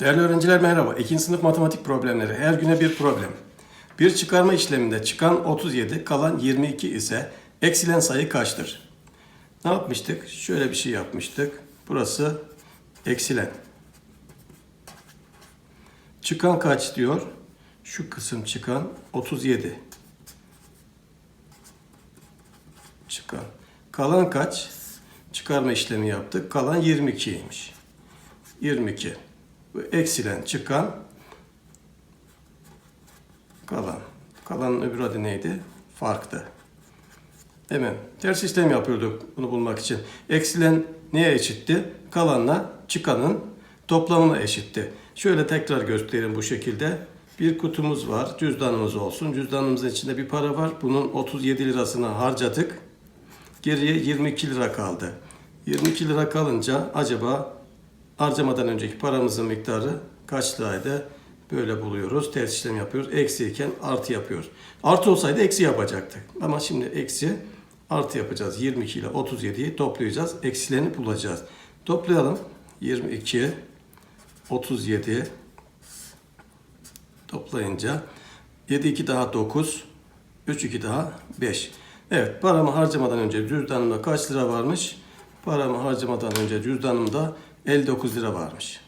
Değerli öğrenciler merhaba. 2. sınıf matematik problemleri her güne bir problem. Bir çıkarma işleminde çıkan 37, kalan 22 ise eksilen sayı kaçtır? Ne yapmıştık? Şöyle bir şey yapmıştık. Burası eksilen. Çıkan kaç diyor? Şu kısım çıkan 37. Çıkan. Kalan kaç? Çıkarma işlemi yaptık. Kalan 22'ymiş. 22. 22. Eksiden çıkan kalan. Kalanın öbür adı neydi? Farktı. Değil? Ters işlem yapıyorduk bunu bulmak için. Eksilen neye eşitti? Kalanla çıkanın toplamına eşitti. Şöyle tekrar göstereyim bu şekilde. Bir kutumuz var, cüzdanımız olsun. Cüzdanımızın içinde bir para var. Bunun 37 lirasını harcadık. Geriye 22 lira kaldı. 22 lira kalınca acaba harcamadan önceki paramızın miktarı kaç liraydı? Böyle buluyoruz. Ters işlem yapıyoruz. Eksi iken artı yapıyoruz. Artı olsaydı eksi yapacaktık. Ama şimdi eksi artı yapacağız. 22 ile 37'yi toplayacağız. Eksilerini bulacağız. Toplayalım. 22, 37 toplayınca 7 2 daha 9, 3 2 daha 5. Evet paramı harcamadan önce cüzdanımda kaç lira varmış? Paramı harcamadan önce cüzdanımda 59 lira varmış.